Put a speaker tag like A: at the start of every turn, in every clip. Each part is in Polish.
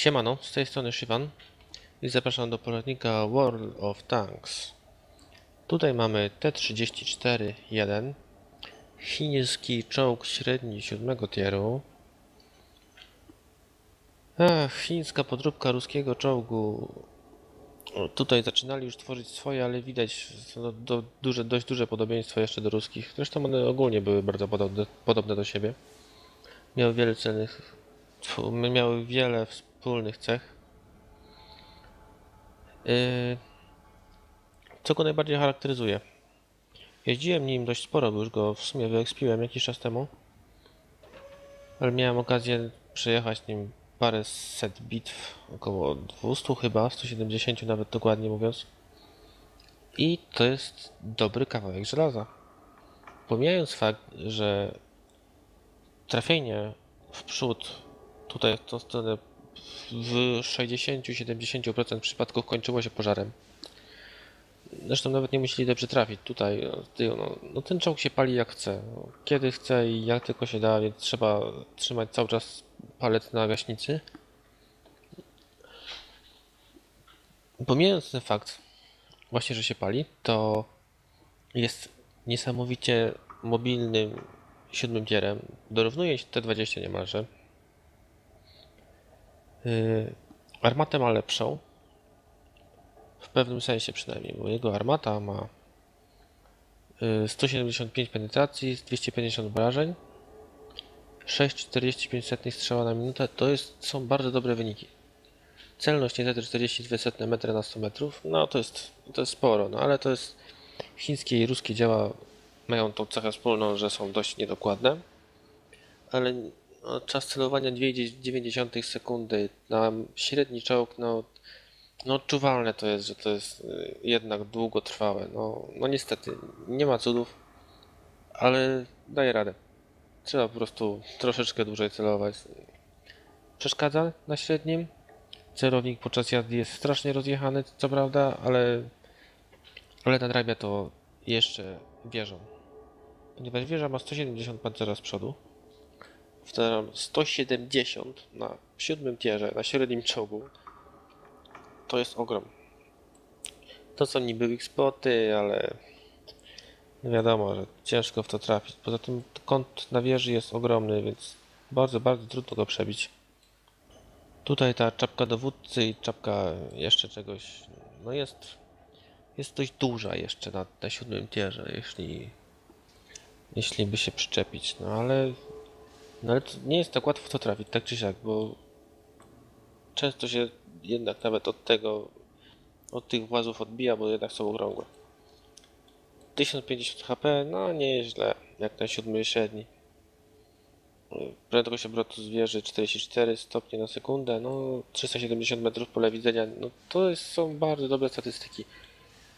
A: Siemano, z tej strony Szywan i zapraszam do poradnika World of Tanks. Tutaj mamy T-34-1, chiński czołg średni siódmego tieru. Ach, chińska podróbka ruskiego czołgu. Tutaj zaczynali już tworzyć swoje, ale widać no, do, duże, dość duże podobieństwo jeszcze do ruskich. Zresztą one ogólnie były bardzo podobne, podobne do siebie. Miały wiele celnych, tfu, miały wiele wspólnych cech. Yy, co go najbardziej charakteryzuje? Jeździłem nim dość sporo, bo już go w sumie wyekspiłem jakiś czas temu. Ale miałem okazję przejechać nim parę set bitw, około 200 chyba, 170 nawet dokładnie mówiąc. I to jest dobry kawałek żelaza. Pomijając fakt, że trafienie w przód, tutaj w tą stronę w 60-70% przypadków kończyło się pożarem. Zresztą nawet nie musieli dobrze trafić tutaj. no, No, ten czołg się pali jak chce. Kiedy chce i jak tylko się da, więc trzeba trzymać cały czas palec na gaśnicy. Pomijając ten fakt, właśnie, że się pali, to jest niesamowicie mobilnym siódmym tierem. Dorównuje się T20 niemalże. Yy, armatę ma lepszą. W pewnym sensie przynajmniej, bo jego armata ma yy, 175 penetracji, 250 obrażeń, 6,45 strzała na minutę. To jest, są bardzo dobre wyniki. Celność niestety 42 metry na 100 metrów. No to jest, to jest sporo, no ale to jest chińskie i ruskie działa mają tą cechę wspólną, że są dość niedokładne. Ale czas celowania 2,9 sekundy na średni czołg, no, no odczuwalne to jest, że to jest y, jednak długotrwałe. No, no niestety, nie ma cudów, ale daje radę. Trzeba po prostu troszeczkę dłużej celować. Przeszkadza na średnim. Celownik podczas jazdy jest strasznie rozjechany, co prawda, ale, ale nadrabia to jeszcze wieżą. Ponieważ wieża ma 170 pancera z przodu, wtedy 170 na siódmym tierze, na średnim czołgu, to jest ogrom. To są niby weak spoty, ale wiadomo, że ciężko w to trafić. Poza tym kąt na wieży jest ogromny, więc bardzo, bardzo trudno go przebić. Tutaj ta czapka dowódcy i czapka jeszcze czegoś, no jest, jest dość duża jeszcze na, na siódmym tierze, jeśli, jeśli by się przyczepić. No ale, no ale nie jest tak łatwo to trafić, tak czy siak, bo często się jednak nawet od tego, od tych włazów odbija, bo jednak są okrągłe. 1050 HP, no nie jest źle, jak na siódmy średni. Prędkość obrotu z wieży 44 stopnie na sekundę, no 370 metrów pole widzenia, no to jest, są bardzo dobre statystyki.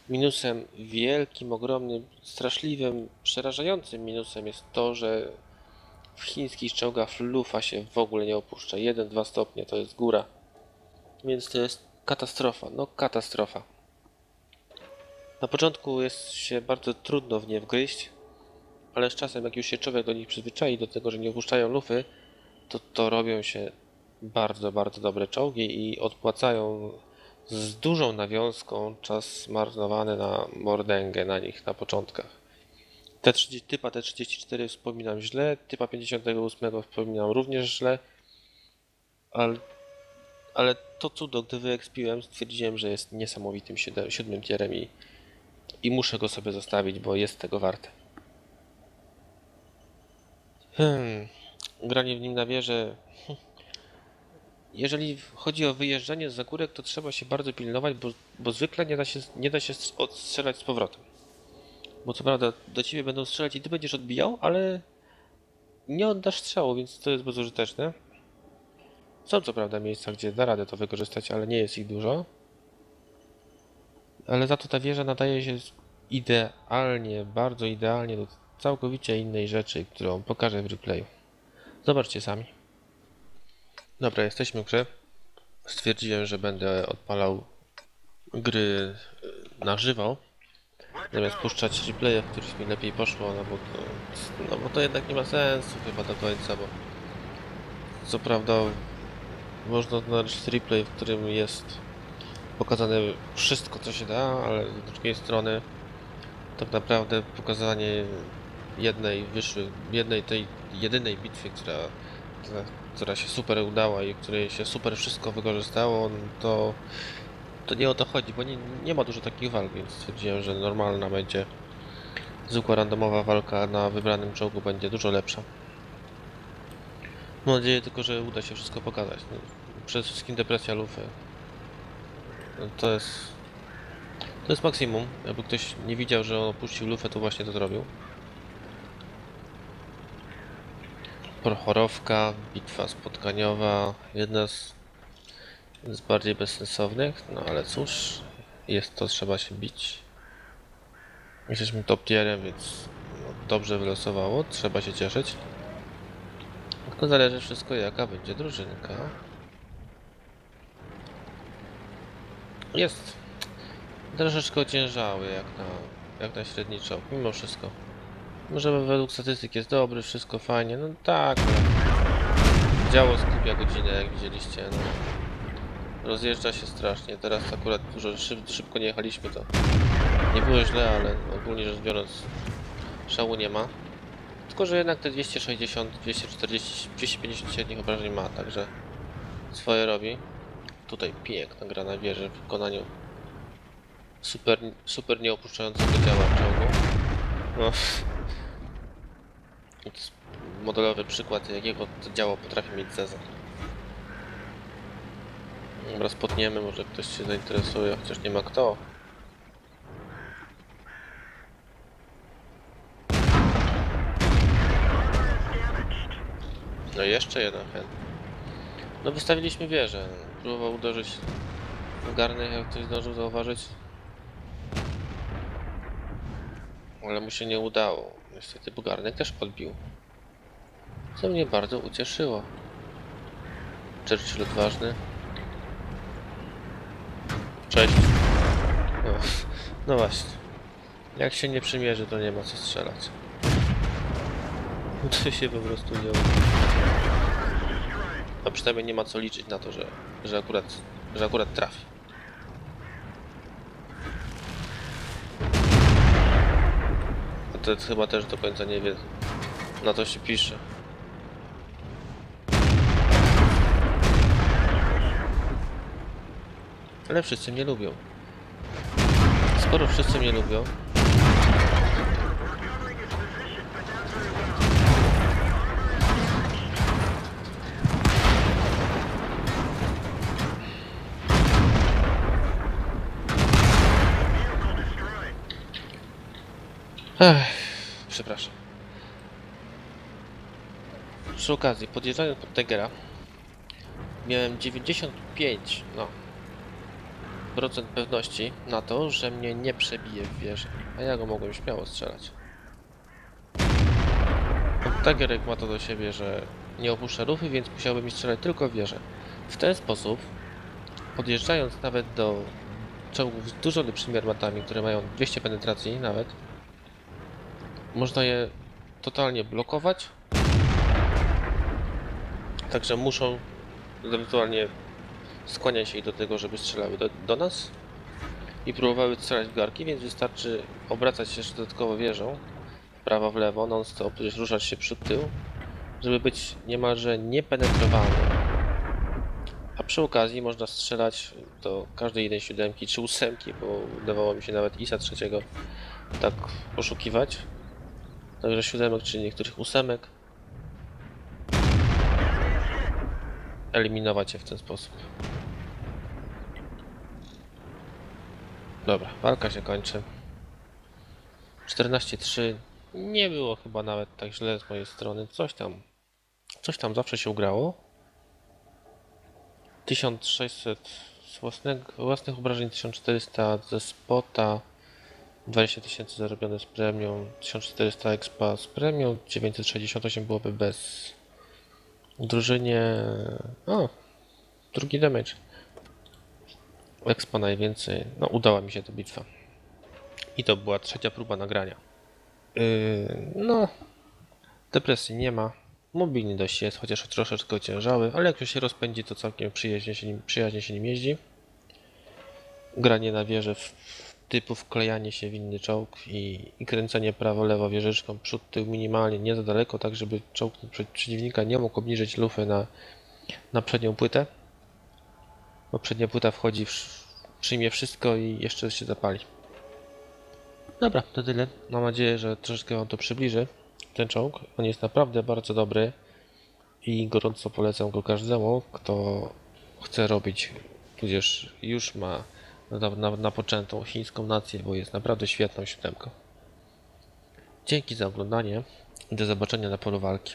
A: Minusem wielkim, ogromnym, straszliwym, przerażającym minusem jest to, że w chińskich czołgach lufa się w ogóle nie opuszcza. 1-2 stopnie to jest góra. Więc to jest katastrofa, no katastrofa. Na początku jest się bardzo trudno w nie wgryźć, ale z czasem jak już się człowiek do nich przyzwyczai, do tego, że nie opuszczają lufy, to to robią się bardzo, bardzo dobre czołgi i odpłacają z dużą nawiązką czas zmarnowany na mordęgę na nich na początkach. T30, typa T34 wspominam źle, typa 58 wspominam również źle, ale, ale to cudo, gdy wyekspiłem, stwierdziłem, że jest niesamowitym siódem- siódmym tierem i, i muszę go sobie zostawić, bo jest tego warte. Hmm, granie w nim na wieżę. Jeżeli chodzi o wyjeżdżanie z górek, to trzeba się bardzo pilnować, bo, bo zwykle nie da się, nie da się strz- odstrzelać z powrotem. Bo co prawda do ciebie będą strzelać i ty będziesz odbijał, ale nie oddasz strzału, więc to jest bezużyteczne. Są co prawda miejsca, gdzie da radę to wykorzystać, ale nie jest ich dużo. Ale za to ta wieża nadaje się idealnie, bardzo idealnie do całkowicie innej rzeczy, którą pokażę w replayu. Zobaczcie sami. Dobra, jesteśmy w grze. Stwierdziłem, że będę odpalał gry na żywo. Zamiast puszczać replaya, w których mi lepiej poszło, no bo, to, no bo to jednak nie ma sensu chyba do końca, bo co prawda można znaleźć replay, w którym jest pokazane wszystko, co się da, ale z drugiej strony tak naprawdę pokazanie jednej wyszłej, jednej tej jedynej bitwy, która, która, która się super udała i której się super wszystko wykorzystało, to, to nie o to chodzi, bo nie, nie ma dużo takich walk, więc stwierdziłem, że normalna będzie zwykła randomowa walka na wybranym czołgu będzie dużo lepsza. Mam nadzieję tylko, że uda się wszystko pokazać. No, przede wszystkim depresja lufy. No, to jest... To jest maksimum. Jakby ktoś nie widział, że on opuścił lufę, to właśnie to zrobił. Prochorowka, bitwa spotkaniowa, jedna z, z bardziej bezsensownych, no ale cóż, jest to, trzeba się bić. Jesteśmy top tierem, więc dobrze wylosowało, trzeba się cieszyć. Tylko zależy wszystko jaka będzie drużynka. Jest troszeczkę ociężały jak na, jak na mimo wszystko. Może według statystyk jest dobry, wszystko fajnie, no tak. No. Działo skupia godzinę, jak widzieliście. No. Rozjeżdża się strasznie. Teraz akurat dużo szyb, szybko nie jechaliśmy, to nie było źle, ale ogólnie rzecz biorąc szału nie ma. Tylko, że jednak te 260, 240, 250 średnich obrażeń ma, także swoje robi. Tutaj piękna gra na wieży w wykonaniu super, super nieopuszczającego działa czołgu. No. To jest modelowy przykład, jakiego to działo potrafi mieć Cezar. Dobra, spotniemy, może ktoś się zainteresuje, chociaż nie ma kto. No jeszcze jeden chętny. No wystawiliśmy wieżę. Próbował uderzyć w garnek, jak ktoś zdążył zauważyć. Ale mu się nie udało. Niestety, bo garnek też podbił. Co mnie bardzo ucieszyło. Churchill odważny. Cześć. No, no właśnie. Jak się nie przymierzy, to nie ma co strzelać. To się po prostu nie. A przynajmniej nie ma co liczyć na to, że, że, akurat, że akurat trafi. A to chyba też do końca nie wie. Na to się pisze. Ale wszyscy mnie lubią. Skoro wszyscy mnie lubią, Ech, przepraszam. Przy okazji, podjeżdżając pod Tegera, miałem 95, no, procent pewności na to, że mnie nie przebije w wieży, a ja go mogłem śmiało strzelać. Tegerek ma to do siebie, że nie opuszcza rufy, więc musiałbym strzelać tylko w wieżę. W ten sposób, podjeżdżając nawet do czołgów z dużo lepszymi armatami, które mają 200 penetracji nawet, można je totalnie blokować. Także muszą ewentualnie skłaniać się do tego, żeby strzelały do, do nas i próbowały strzelać w garki, więc wystarczy obracać się jeszcze dodatkowo wieżą prawo, w lewo, non stop, ruszać się przód, tył, żeby być niemalże niepenetrowalnym. A przy okazji można strzelać do każdej jednej siódemki czy ósemki, bo udawało mi się nawet ISA trzeciego tak poszukiwać. Także siódemek, czy niektórych ósemek. Eliminować je w ten sposób. Dobra, walka się kończy. 14-3. Nie było chyba nawet tak źle z mojej strony. Coś tam. Coś tam zawsze się ugrało. 1600 z własnych, obrażeń, 1400 ze spota. 20 tysięcy zarobione z premią, 1400 expa z premią, 968 byłoby bez drużynie. O, drugi damage. Expa najwięcej. No, udała mi się ta bitwa. I to była trzecia próba nagrania. Yy, no, depresji nie ma. Mobilny dość jest, chociaż troszeczkę ociężały, ale jak się rozpędzi, to całkiem przyjaźnie się nim, przyjaźnie się nim jeździ. Granie na wieży w, typu wklejanie się w inny czołg i, i kręcenie prawo-lewo wieżyczką, przód, tył minimalnie, nie za daleko, tak żeby czołg przeciwnika nie mógł obniżyć lufy na, na przednią płytę. Bo przednia płyta wchodzi, w, przyjmie wszystko i jeszcze się zapali. Dobra, to tyle. Mam nadzieję, że troszeczkę Wam to przybliży ten czołg. On jest naprawdę bardzo dobry i gorąco polecam go każdemu, kto chce robić, tudzież już ma na, na, napoczętą chińską nację, bo jest naprawdę świetną siódemką. Dzięki za oglądanie do zobaczenia na polu walki.